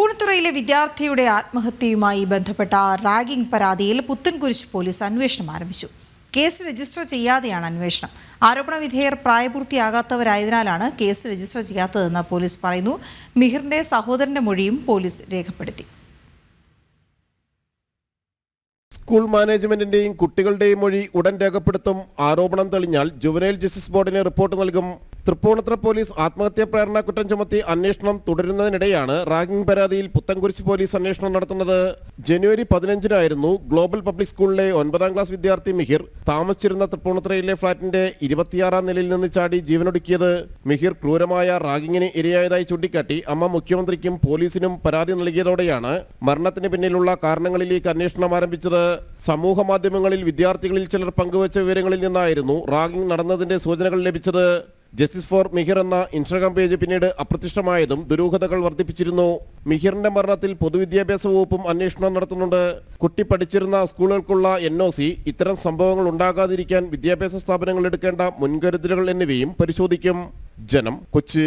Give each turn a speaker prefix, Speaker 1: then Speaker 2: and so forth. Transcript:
Speaker 1: തൃപ്പൂണിത്തുറയിലെ വിദ്യാർത്ഥിയുടെ ആത്മഹത്യയുമായി ബന്ധപ്പെട്ട റാഗിംഗ് പരാതിയിൽ പുത്തൻകുരിശ് പോലീസ് അന്വേഷണം ആരംഭിച്ചു. കേസ് രജിസ്റ്റർ ചെയ്യാതെയാണ് അന്വേഷണം. ആരോപണ വിധേയർ പ്രായപൂർത്തിയാകാത്തവരായതിനാലാണ് കേസ് രജിസ്റ്റർ ചെയ്യാത്തതെന്ന് പോലീസ് പറയുന്നു. മിഹിറിന്റെ സഹോദരന്റെ മൊഴിയും പോലീസ് രേഖപ്പെടുത്തി.
Speaker 2: സ്കൂൾ മാനേജ്മെന്റിന്റെയും കുട്ടികളുടെയും മൊഴി ഉടൻ രേഖപ്പെടുത്തും ആരോപണം തെളിഞ്ഞാൽ ജുവനൈൽ ജസ്റ്റിസ് ബോർഡിന് റിപ്പോർട്ട് നൽകും തൃപ്പൂണിത്തുറ പോലീസ് ആത്മഹത്യാ പ്രേരണ കുറ്റം ചുമത്തി അന്വേഷണം തുടരുന്നതിനിടെയാണ് റാഗിംഗ് പരാതിയിൽ പുത്തൻകുരിശ് പോലീസ് അന്വേഷണം നടത്തുന്നത്. ജനുവരി പതിനഞ്ചിനായിരുന്നു ഗ്ലോബൽ പബ്ലിക് സ്കൂളിലെ ഒൻപതാം ക്ലാസ് വിദ്യാർത്ഥി മിഹിർ താമസിച്ചിരുന്ന തൃപ്പൂണിത്തുറയിലെ ഫ്ളാറ്റിന്റെ ഇരുപത്തിയാറാം നിലയിൽ നിന്ന് ചാടി ജീവനൊടുക്കിയത്. മിഹിർ ക്രൂരമായ റാഗിങ്ങിന് ഇരയായതായി ചൂണ്ടിക്കാട്ടി അമ്മ മുഖ്യമന്ത്രിക്കും പോലീസിനും പരാതി നൽകിയതോടെയാണ് മരണത്തിന് പിന്നിലുള്ള കാരണങ്ങളിലേക്ക് അന്വേഷണം ആരംഭിച്ചത്. സമൂഹ മാധ്യമങ്ങളിൽ വിദ്യാർത്ഥികളിൽ ചിലർ പങ്കുവച്ച വിവരങ്ങളിൽ നിന്നായിരുന്നു റാഗിംഗ് നടന്നതിന്റെ സൂചനകൾ ലഭിച്ചത്. ജസ്റ്റിസ് ഫോർ മിഹിർ എന്ന ഇൻസ്റ്റാഗ്രാം പേജ് പിന്നീട് അപ്രത്യക്ഷമായതും ദുരൂഹതകൾ വർദ്ധിപ്പിച്ചിരുന്നു. മിഹിറിന്റെ മരണത്തിൽ പൊതുവിദ്യാഭ്യാസ വകുപ്പും അന്വേഷണം നടത്തുന്നുണ്ട്. കുട്ടി പഠിച്ചിരുന്ന സ്കൂളുകൾക്കുള്ള എൻ ഒ സി ഇത്തരം സംഭവങ്ങൾ ഉണ്ടാകാതിരിക്കാൻ വിദ്യാഭ്യാസ സ്ഥാപനങ്ങൾ എടുക്കേണ്ട മുൻകരുതലുകൾ എന്നിവയും പരിശോധിക്കും. ജനം കൊച്ചി.